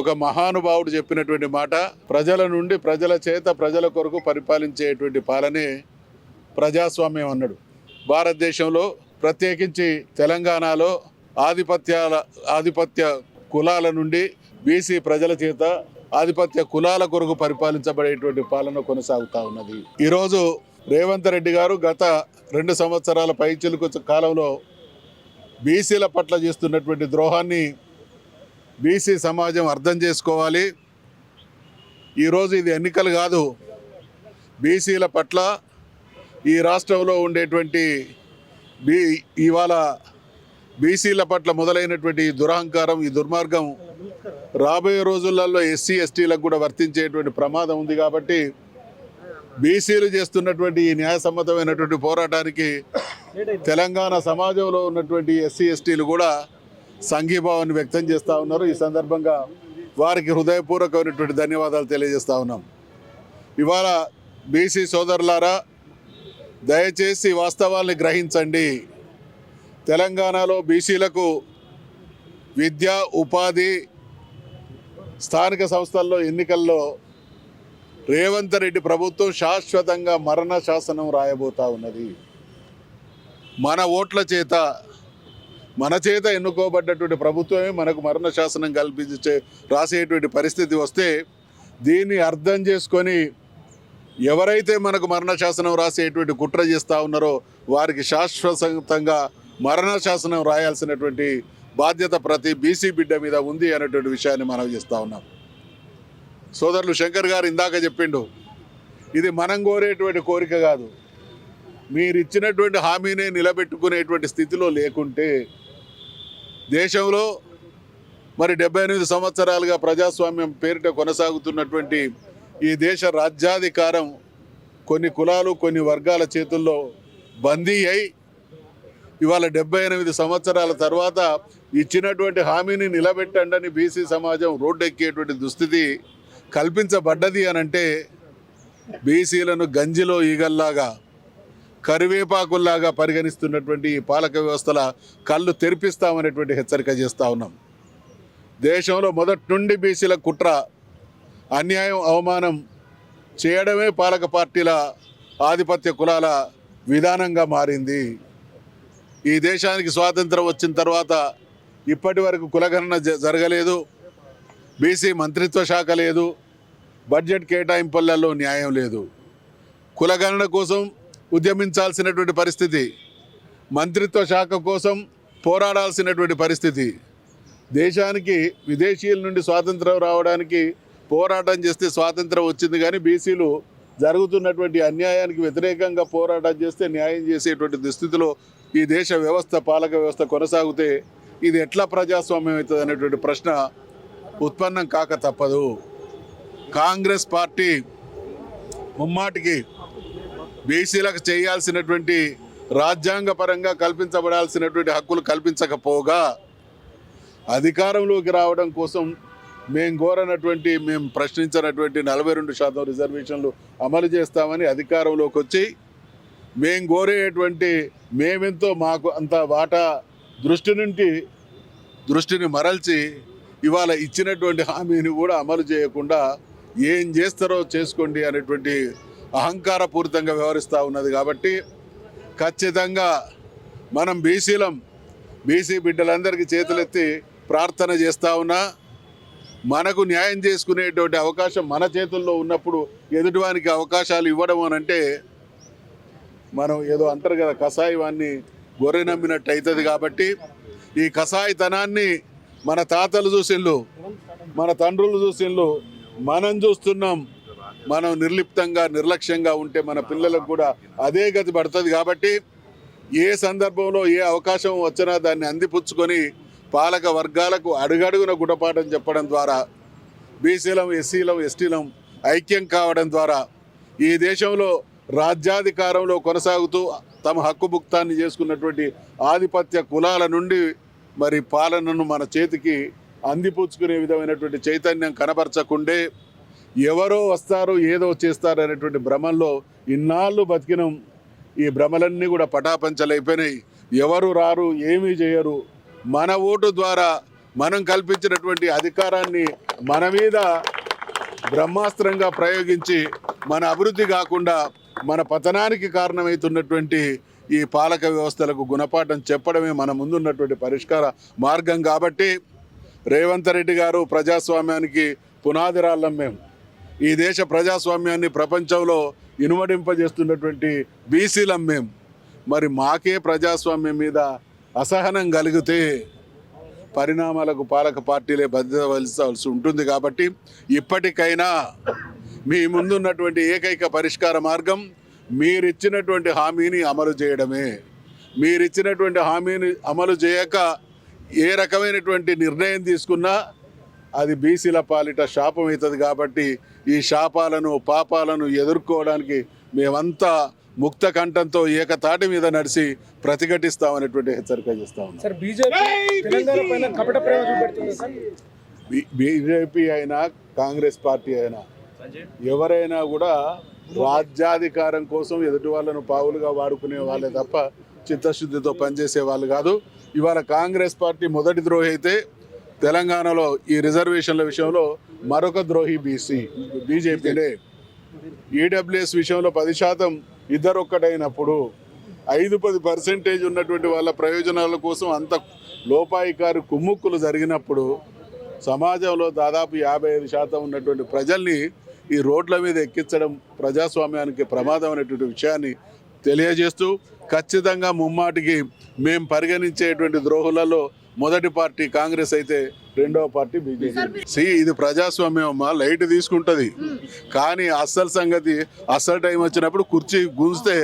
ఒక మహానుభావుడు చెప్పినటువంటి మాట ప్రజల నుండి ప్రజల చేత ప్రజల కొరకు పరిపాలించేటువంటి పాలనే ప్రజాస్వామ్యం అన్నాడు. భారతదేశంలో ప్రత్యేకించి తెలంగాణలో ఆధిపత్యాల ఆధిపత్య కులాల నుండి బీసీ ప్రజల చేత ఆధిపత్య కులాల కొరకు పరిపాలించబడేటువంటి పాలన కొనసాగుతా ఉన్నది. ఈరోజు రేవంత్ రెడ్డి గారు గత రెండు సంవత్సరాల పైచిలుకు కాలంలో బీసీల పట్ల చేస్తున్నటువంటి ద్రోహాన్ని బీసీ సమాజం అర్థం చేసుకోవాలి. ఈరోజు ఇది ఎన్నికలు కాదు. బీసీల పట్ల ఈ రాష్ట్రంలో ఉండేటువంటి బీ ఇవాళ బీసీల పట్ల మొదలైనటువంటి ఈ దురహంకారం ఈ దుర్మార్గం రాబోయే రోజులలో ఎస్సీ ఎస్టీలకు కూడా వర్తించేటువంటి ప్రమాదం ఉంది కాబట్టి బీసీలు చేస్తున్నటువంటి ఈ న్యాయసమ్మతమైనటువంటి పోరాటానికి తెలంగాణ సమాజంలో ఉన్నటువంటి ఎస్సీ ఎస్టీలు కూడా సంఘీభావాన్ని వ్యక్తం చేస్తూ ఉన్నారు. ఈ సందర్భంగా వారికి హృదయపూర్వకమైనటువంటి ధన్యవాదాలు తెలియజేస్తూ ఉన్నాం. ఇవాళ బీసీ సోదరులారా దయచేసి వాస్తవాల్ని గ్రహించండి. తెలంగాణలో బీసీలకు విద్య ఉపాధి స్థానిక సంస్థల్లో ఎన్నికల్లో రేవంత్ రెడ్డి ప్రభుత్వం శాశ్వతంగా మరణ శాసనం రాయబోతా ఉన్నది. మన ఓట్ల చేత మన చేత ఎన్నుకోబడ్డటువంటి ప్రభుత్వమే మనకు మరణ శాసనం కల్పించే రాసేటువంటి పరిస్థితి వస్తే దీన్ని అర్థం చేసుకొని ఎవరైతే మనకు మరణ శాసనం రాసేటువంటి కుట్ర చేస్తూ ఉన్నారో వారికి శాశ్వతంగా మరణ శాసనం రాయాల్సినటువంటి బాధ్యత ప్రతి బీసీ బిడ్డ మీద ఉంది అనేటువంటి విషయాన్ని మనం చేస్తూ ఉన్నాం. సోదరులు శంకర్ గారు ఇందాక చెప్పిండు ఇది మనం కోరేటువంటి కోరిక కాదు. మీరు ఇచ్చినటువంటి హామీనే నిలబెట్టుకునేటువంటి స్థితిలో లేకుంటే దేశంలో మరి డెబ్బై ఎనిమిది సంవత్సరాలుగా ప్రజాస్వామ్యం పేరిట కొనసాగుతున్నటువంటి ఈ దేశ రాజ్యాధికారం కొన్ని కులాలు కొన్ని వర్గాల చేతుల్లో బందీ అయి ఇవాళ డెబ్బై ఎనిమిది సంవత్సరాల తర్వాత ఇచ్చినటువంటి హామీని నిలబెట్టండి బీసీ సమాజం రోడ్డెక్కేటువంటి దుస్థితి కల్పించబడ్డది అని అంటే బీసీలను గంజిలో ఈగల్లాగా కరివేపాకుల్లాగా పరిగణిస్తున్నటువంటి ఈ పాలక వ్యవస్థల కళ్ళు తెరిపిస్తామనేటువంటి హెచ్చరిక చేస్తూ ఉన్నాం. దేశంలో మొదటి నుండి బీసీల కుట్ర అన్యాయం అవమానం చేయడమే పాలక పార్టీల ఆధిపత్య కులాల విధానంగా మారింది. ఈ దేశానికి స్వాతంత్రం వచ్చిన తర్వాత ఇప్పటి వరకు కులగణన జ- జరగలేదు. బీసీ మంత్రిత్వ శాఖ లేదు. బడ్జెట్ కేటాయింపులలో న్యాయం లేదు. కులగణన కోసం ఉద్యమించాల్సినటువంటి పరిస్థితి మంత్రిత్వ శాఖ కోసం పోరాడాల్సినటువంటి పరిస్థితి. దేశానికి విదేశీయుల నుండి స్వాతంత్రం రావడానికి పోరాటం చేస్తే స్వాతంత్రం వచ్చింది కానీ బీసీలు జరుగుతున్నటువంటి అన్యాయానికి వ్యతిరేకంగా పోరాటం చేస్తే న్యాయం చేసేటువంటి దుస్థితిలో ఈ దేశ వ్యవస్థ పాలక వ్యవస్థ కొనసాగితే ఇది ఎట్లా ప్రజాస్వామ్యం అవుతుంది అనేటువంటి ప్రశ్న ఉత్పన్నం కాక తప్పదు. కాంగ్రెస్ పార్టీ ముమ్మాటికి బీసీలకు చేయాల్సినటువంటి రాజ్యాంగపరంగా కల్పించబడాల్సినటువంటి హక్కులు కల్పించకపోగా అధికారంలోకి రావడం కోసం మేము కోరనటువంటి మేము ప్రశ్నించినటువంటి నలభై రెండు శాతం రిజర్వేషన్లు అమలు చేస్తామని అధికారంలోకి వచ్చి మేము కోరేటువంటి మేమెంతో మాకు అంత వాటా దృష్టి నుండి దృష్టిని మరల్చి ఇవాళ ఇచ్చినటువంటి హామీని కూడా అమలు చేయకుండా ఏం చేస్తారో చేసుకోండి అనేటువంటి అహంకారపూరితంగా వ్యవహరిస్తూ ఉన్నది కాబట్టి ఖచ్చితంగా మనం బీసీలం బీసీ బిడ్డలందరికీ చేతులెత్తి ప్రార్థన చేస్తూ ఉన్నా మనకు న్యాయం చేసుకునేటువంటి అవకాశం మన చేతుల్లో ఉన్నప్పుడు ఎదుటివానికి అవకాశాలు ఇవ్వడం అని అంటే మనం ఏదో అంటారు కదా కషాయవాన్ని గొర్రె నమ్మినట్టు అవుతుంది కాబట్టి ఈ కషాయితనాన్ని మన తాతలు చూసిండ్లు మన తండ్రులు చూసిండ్లు మనం చూస్తున్నాం. మనం నిర్లిప్తంగా నిర్లక్ష్యంగా ఉంటే మన పిల్లలకు కూడా అదే గతి పడుతుంది కాబట్టి ఏ సందర్భంలో ఏ అవకాశం వచ్చినా దాన్ని అందిపుచ్చుకొని పాలక వర్గాలకు అడుగడుగున గుణపాఠం చెప్పడం ద్వారా బీసీలం ఎస్సీలం ఎస్టీలం ఐక్యం కావడం ద్వారా ఈ దేశంలో రాజ్యాధికారంలో కొనసాగుతూ తమ హక్కుభుక్తాన్ని చేసుకున్నటువంటి ఆధిపత్య కులాల నుండి మరి పాలనను మన చేతికి అందిపుచ్చుకునే విధమైనటువంటి చైతన్యం కనబరచకుండే ఎవరో వస్తారు ఏదో చేస్తారు అనేటువంటి భ్రమంలో ఇన్నాళ్ళు బతికినం ఈ భ్రమలన్నీ కూడా పటాపంచలైపోయినాయి. ఎవరు రారు ఏమీ చేయరు. మన ఓటు ద్వారా మనం కల్పించినటువంటి అధికారాన్ని మన మీద బ్రహ్మాస్త్రంగా ప్రయోగించి మన అభివృద్ధి కాకుండా మన పతనానికి కారణమవుతున్నటువంటి ఈ పాలక వ్యవస్థలకు గుణపాఠం చెప్పడమే మన ముందున్నటువంటి పరిష్కార మార్గం కాబట్టి రేవంత్ రెడ్డి గారు ప్రజాస్వామ్యానికి పునాదిరాళ్ళం మేము. ఈ దేశ ప్రజాస్వామ్యాన్ని ప్రపంచంలో ఇనుమడింపజేస్తున్నటువంటి బీసీలం మేము మరి మాకే ప్రజాస్వామ్యం మీద అసహనం కలిగితే పరిణామాలకు పాలక పార్టీలే బాధ్యత వహించాల్సి ఉంటుంది కాబట్టి ఇప్పటికైనా మీ ముందున్నటువంటి ఏకైక పరిష్కార మార్గం మీరిచ్చినటువంటి హామీని అమలు చేయడమే. మీరిచ్చినటువంటి హామీని అమలు చేయక ఏ రకమైనటువంటి నిర్ణయం తీసుకున్నా అది బీసీల పాలిట శాపం అవుతుంది కాబట్టి ఈ శాపాలను పాపాలను ఎదుర్కోవడానికి మేమంతా ముక్త కంఠంతో ఏకతాటి మీద నడిచి ప్రతిఘటిస్తామనేటువంటి హెచ్చరిక చేస్తా బీజేపీ అయినా కాంగ్రెస్ పార్టీ అయినా ఎవరైనా కూడా రాజ్యాధికారం కోసం ఎదుటి వాళ్ళను పావులుగా వాడుకునే వాళ్ళే తప్ప చిత్తశుద్ధితో పనిచేసే వాళ్ళు కాదు. ఇవాళ కాంగ్రెస్ పార్టీ మొదటి ద్రోహి అయితే తెలంగాణలో ఈ రిజర్వేషన్ల విషయంలో మరొక ద్రోహి బీసీ బీజేపీనే. ఈడబ్ల్యూఎస్ విషయంలో పది శాతం ఇద్దరు ఒక్కటైనప్పుడు ఐదు పది పర్సెంటేజ్ ఉన్నటువంటి వాళ్ళ ప్రయోజనాల కోసం అంత లోపాయికారు కుమ్ముక్కులు జరిగినప్పుడు సమాజంలో దాదాపు యాభై ఐదు శాతం ఉన్నటువంటి ప్రజల్ని ఈ రోడ్ల మీద ఎక్కించడం ప్రజాస్వామ్యానికి ప్రమాదం అనేటువంటి విషయాన్ని తెలియజేస్తూ ఖచ్చితంగా ముమ్మాటికి మేము పరిగణించేటువంటి ద్రోహులలో మొదటి పార్టీ కాంగ్రెస్ అయితే రెండవ పార్టీ బీజేపీ. సి ఇది ప్రజాస్వామ్యం అమ్మా లైట్ తీసుకుంటది. కానీ అస్సలు సంగతి అస్సలు టైం వచ్చినప్పుడు కుర్చీ గుంజితే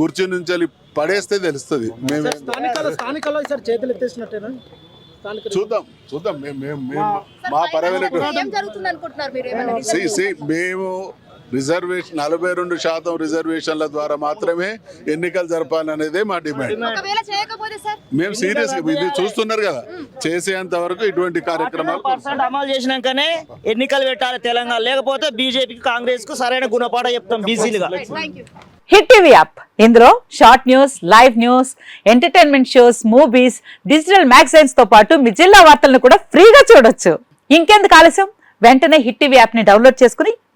కుర్చీ నుంచి పడేస్తే తెలుస్తుంది. మేమే చూద్దాం చూద్దాం. మేము మేము మా పరమైన మేము రిజర్వేషన్ నలభై రెండు శాతం రిజర్వేషన్ల ద్వారా మాత్రమే ఎన్నికలు జరపాలనేదే మా డిమాండ్. ఒకవేళ చేయకపోతే సార్? మేము సీరియస్ ఇది చూస్తున్నారు కదా చేసేంత వరకు ఇటువంటి కార్యక్రమాలు అమలు చేసినాకనే ఎన్నికలు పెట్టాలి తెలంగాణ. లేకపోతే బీజేపీకి కాంగ్రెస్కు సరైన గుణపాఠ చెప్తాం బీసీలుగా హిట్ టీవీ యాప్. ఇందులో short news live news entertainment shows movies digital మ్యాగజైన్స్తో పాటు మీ జిల్లా వార్తలను కూడా ఫ్రీగా చూడొచ్చు. ఇంకెందుకు ఆలస్యం? వెంటనే హిట్ టీవీ యాప్ని డౌన్లోడ్ చేసుకుని